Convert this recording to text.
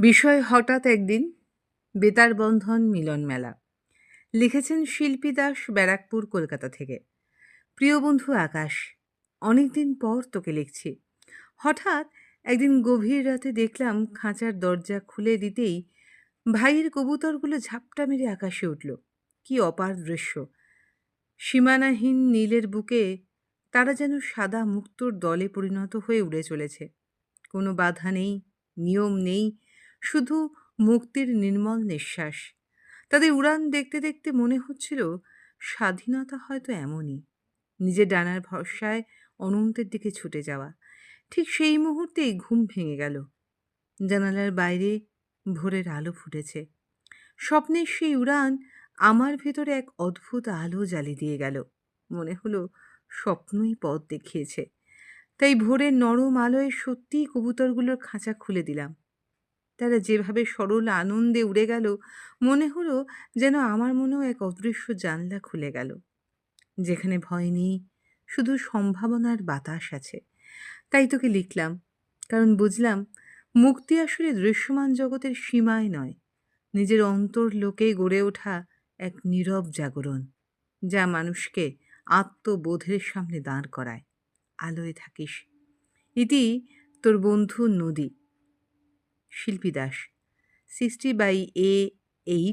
বিষয় হঠাৎ একদিন বেতার বন্ধন মিলন মেলা। লিখেছেন শিল্পী দাস ব্যারাকপুর, কলকাতা থেকে। প্রিয় বন্ধু আকাশ, অনেকদিন পর তোকে লিখছি। হঠাৎ একদিন গভীর রাতে দেখলাম খাঁচার দরজা খুলে দিতেই ভাইয়ের কবুতরগুলো ঝাপটা মেরে আকাশে উঠল। কি অপার দৃশ্য। সীমানাহীন নীলের বুকে তারা যেন সাদা মুক্তোর দলে পরিণত হয়ে উড়ে চলেছে। কোনো বাধা নেই, নিয়ম নেই শুধু মুক্তির নির্মল নিঃশ্বাস। তাদের উড়ান দেখতে দেখতে মনে হচ্ছিল স্বাধীনতা হয়তো এমনই। নিজের ডানার ভরসায় অনন্তের দিকে ছুটে যাওয়া। ঠিক সেই মুহূর্তেই ঘুম ভেঙে গেল। জানালার বাইরে ভোরের আলো ফুটেছে। স্বপ্নের সেই উড়ান আমার ভেতরে এক অদ্ভুত আলো জ্বালিয়ে দিয়ে গেল। মনে হলো স্বপ্নই পথ দেখিয়েছে। তাই ভোরের নরম আলোয় সত্যিই কবুতরগুলোর খাঁচা খুলে দিলাম। তারা যেভাবে সরল আনন্দে উড়ে গেল, মনে হলো যেন আমার মনেও এক অদৃশ্য জানলা খুলে গেল। যেখানে ভয় নেই, শুধু সম্ভাবনার বাতাস আছে। তাই তোকে লিখলাম, কারণ বুঝলাম, মুক্তি আসলে দৃশ্যমান জগতের সীমায় নয়, নিজের অন্তর লোকে গড়ে ওঠা এক নীরব জাগরণ, যা মানুষকে আত্মবোধের সামনে দাঁড় করায়। আলোয় থাকিস। ইতি তোর বন্ধু নদী। Shilpi Das. Sixty by A H